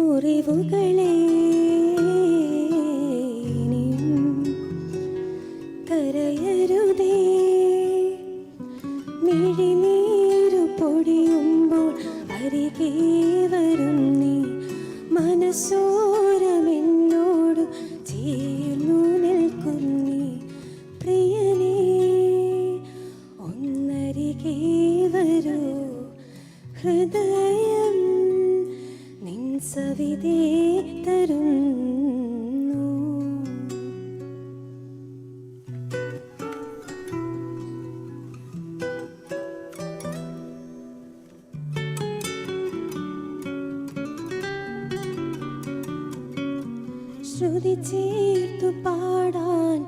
മുറിവുകളെ കരയരുതേ മിഴിനീരു പൊടിയുമ്പോൾ അരികെ വരും നീ. മനസ്സോരമെന്നോട് ചേർന്നു നിൽക്കും നീ. പ്രിയനേ ഒന്നരികെ വരൂ ഹൃദയം സവിതേ തരുന്നു. ശ്രുതി ചേർത്തു പാടാൻ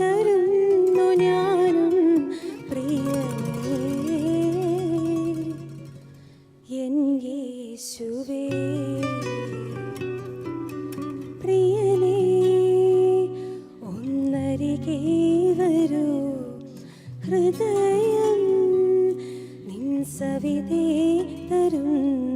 തുടരുന്നു ഞാനും പ്രിയനേ. എൻ യേശുവേ പ്രിയനേ ഒന്നരികെ വരൂ. ഹൃദയം നിൻ സവിതേ തരുന്നു.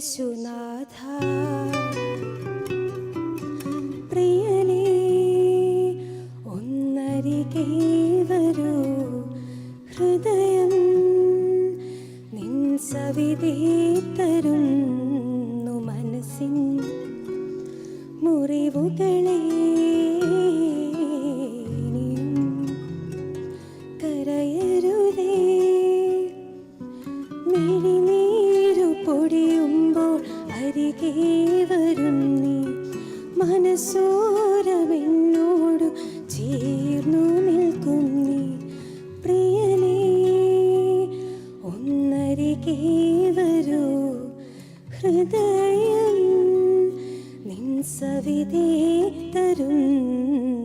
യേശുനാഥ. പ്രിയനേ ഒന്നരികെ വരൂ. ഹൃദയം നിൻ സവിതേ തരുന്നു മനസ്സോരമെന്നോട് ചേർന്നു നിൽക്കും പ്രിയനേ ഒന്നരികെ ഹൃദയം നിൻ സവിതേ തരുന്നു